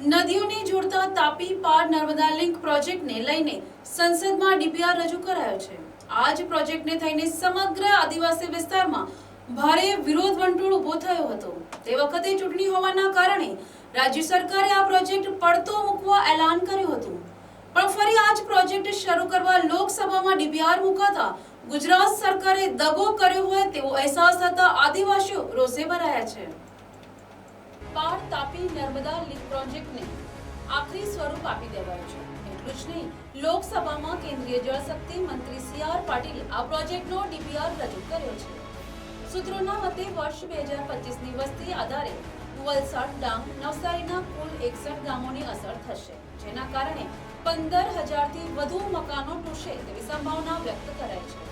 નદીઓને જોડતા તાપી પાર નર્મદા લિંક પ્રોજેક્ટને લઈને સંસદમાં ડીપીઆર રજૂ કરાયો છે. આ જ પ્રોજેક્ટને થઈને સમગ્ર આદિવાસી વિસ્તારમાં ભારે વિરોધ વંટોળ ઊભો થયો હતો. તે વખતે ચૂંટણી હોવાના કારણે રાજ્ય સરકારે આ પ્રોજેક્ટ પડતો મૂકવા એલાન કર્યું હતું. પણ ફરી આ જ પ્રોજેક્ટ શરૂ કરવા લોકસભામાં ડીપીઆર મુકાતા ગુજરાત સરકારે દગો કર્યો હોય તેવો અહેસાસ થતા આદિવાસીઓ રોષે ભરાયા છે. પાર તાપી નર્મદા લીક પ્રોજેક્ટને આખરી સ્વરૂપ આપી દેવાયું છે. એટલું જ નહીં, લોકસભામાં કેન્દ્રીય જળશક્તિ મંત્રી સી આર પાટીલે આ પ્રોજેક્ટનો ડીપીઆર રજૂ કર્યો છે. સૂત્રોના મતે, વર્ષ બે હજાર પચીસની વસ્તી આધારે વલસાડ ડાંગ, નવસારીના કુલ એકસઠ ગામોની અસર થશે, જેના કારણે પંદર હજારથી વધુ મકાનો તૂટશે તેવી સંભાવના વ્યક્ત કરાઈ છે.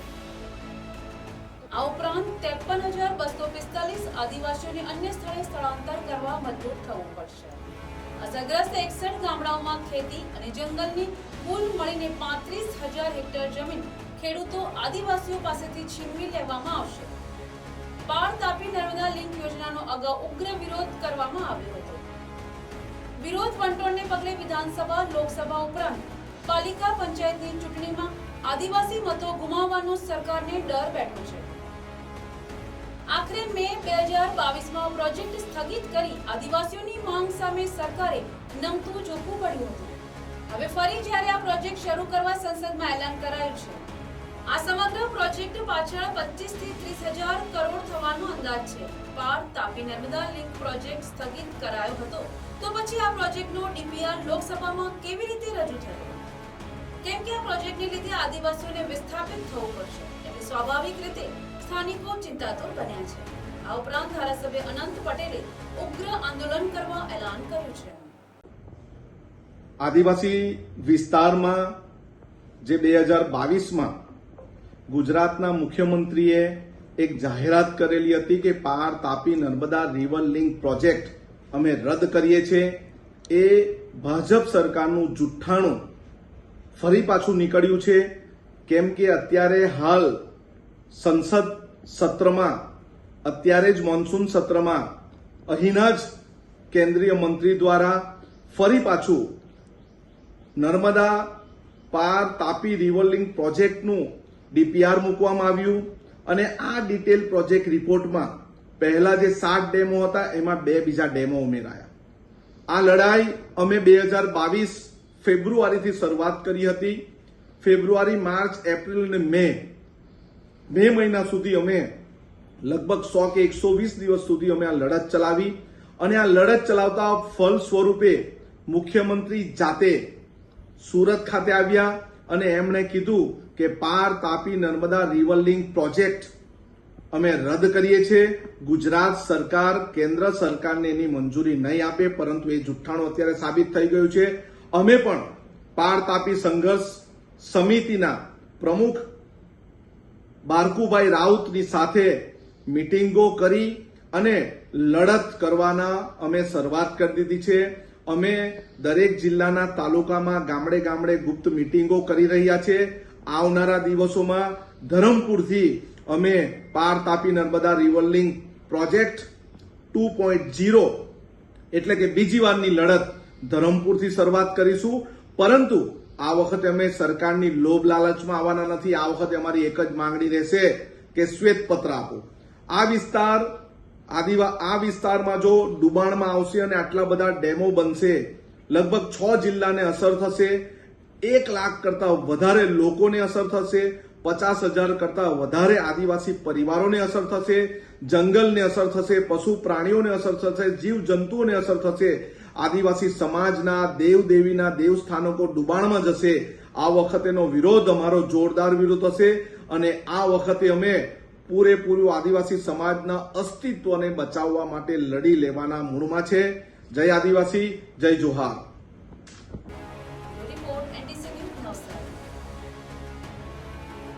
આ ઉપરાંત ત્રેપન હજાર બસો પિસ્તાલીસ આદિવાસીઓને અન્ય સ્થળે સ્થળાંતર કરવા મજબૂર થવું પડશે. અસરગ્રસ્ત એકસઠ ગામડાઓમાં ખેતી અને જંગલની કુલ મળીને પાંત્રીસ હજાર હેક્ટર જમીન ખેડૂતો આદિવાસીઓ પાસેથી છીનવી લેવામાં આવશે. પાર તાપી નર્મદા લિંક યોજનાનો અગાઉ ઉગ્ર વિરોધ કરવામાં આવ્યો હતો. વિરોધ વંટોળને પગલે વિધાનસભા, લોકસભા ઉપરાંત પાલિકા પંચાયતની ચૂંટણીમાં આદિવાસી મતો ગુમાવવાનો સરકારને ડર બેઠો છે. આખરે મે બે હજાર બાવીસમાં પ્રોજેક્ટ સ્થગિત કરી આદિવાસીઓની માંગ સામે સરકારે નમતું ઝૂકવું પડ્યું હતું. હવે ફરી જ્યારે આ પ્રોજેક્ટ શરૂ કરવા સંસદમાં એલાન કરાયું છે, આ સમગ્ર પ્રોજેક્ટ પાછળ પચીસથી ત્રીસ હજાર કરોડ થવાનો અંદાજ છે. પાર તાપી નર્મદા લિંક પ્રોજેક્ટ સ્થગિત કરાયો હતો. તો પછી આ પ્રોજેક્ટનો ડીપીઆર લોકસભામાં કેવી રીતે રજૂ થયો? કેમ કે આ પ્રોજેક્ટને લીધે આદિવાસીઓને વિસ્થાપિત થવું પડશે. એટલે સ્વાભાવિક રીતે સ્થાનિકો ચિંતાતુર બન્યા છે. આ ઉપરાંત ધારાસભ્ય અનંત પટેલે ઉગ્ર આંદોલન કરવા એલાન કર્યું છે. આદિવાસી વિસ્તારમાં જે બે હજાર બાવીસમાં ગુજરાતના મુખ્યમંત્રીએ એક જાહેરાત કરેલી હતી કે Par Tapi Narmada river link project અમે રદ કરીએ છીએ. એ ભાજપ સરકારનું જુઠ્ઠાણું ફરી પાછું નીકળ્યું છે. કેમ કે અત્યારે હાલ સંસદ સત્રમાં, અત્યારે જ મોન્સૂન સત્રમાં, અહીંના જ કેન્દ્રીય મંત્રી દ્વારા ફરી પાછું નર્મદા પાર તાપી રિવર પ્રોજેક્ટનું ડીપીઆર મૂકવામાં આવ્યું અને આ ડિટેલ પ્રોજેક્ટ રિપોર્ટમાં પહેલા જે સાત ડેમો હતા, એમાં બે બીજા ડેમો ઉમેરાયા. આ લડાઈ અમે બે હજાર બાવીસ ફેબ્રુઆરીથી શરૂઆત કરી હતી. ફેબ્રુઆરી, માર્ચ, એપ્રિલ અને મે મે મહિના સુધી અમે લગભગ સો કે એકસો વીસ દિવસ સુધી અમે આ લડત ચલાવી અને આ લડત ચલાવતા ફલ સ્વરૂપે મુખ્યમંત્રી જાતે સુરત ખાતે આવ્યા અને એમણે કીધું કે Par Tapi Narmada river link project અમે રદ કરીએ છીએ. ગુજરાત સરકાર કેન્દ્ર સરકારને એની મંજૂરી નહીં આપે, પરંતુ એ જુઠ્ઠાણું અત્યારે સાબિત થઈ ગયું છે. અમે પણ પાર તાપી સંઘર્ષ સમિતિના પ્રમુખ બારકુભાઈ રાઉતની સાથે મિટિંગો કરી અને લડત કરવાના અમે શરૂઆત કરી દીધી છે. અમે દરેક જિલ્લાના તાલુકામાં ગામડે ગામડે ગુપ્ત મિટિંગો કરી રહ્યા છે. આવનારા દિવસોમાં ધરમપુરથી અમે Par Tapi Narmada river project two point zero એટલે કે બીજી વારની લડત ધરમપુરથી શરૂઆત કરીશું. પરંતુ આ વખતે અમે સરકારની લોભ લાલચમાં આવવાના નથી. આ વખતે અમારી એક જ માંગણી રહેશે કે શ્વેત પત્ર આપો. આ વિસ્તાર, આદિવા, આ વિસ્તારમાં જો ડુબાણમાં આવશે અને આટલા બધા ડેમો બનશે, લગભગ છ જિલ્લાને અસર થશે. એક લાખ કરતા વધારે લોકોને અસર થશે. પચાસ હજાર કરતા વધારે આદિવાસી પરિવારોને અસર થશે. જંગલને અસર થશે, પશુ પ્રાણીઓને અસર થશે જીવ જંતુઓને અસર થશે. આદિવાસી સમાજના દેવ દેવીના દેવસ્થાનકો ડુબાણમાં જશે. આ વખતેનો વિરોધ અમારો જોરદાર વિરોધ હશે અને આ વખતે અમે પૂરેપૂરું આદિવાસી સમાજના અસ્તિત્વને બચાવવા માટે લડી લેવાના મૂળમાં છે. જય આદિવાસી, જય જોહાર.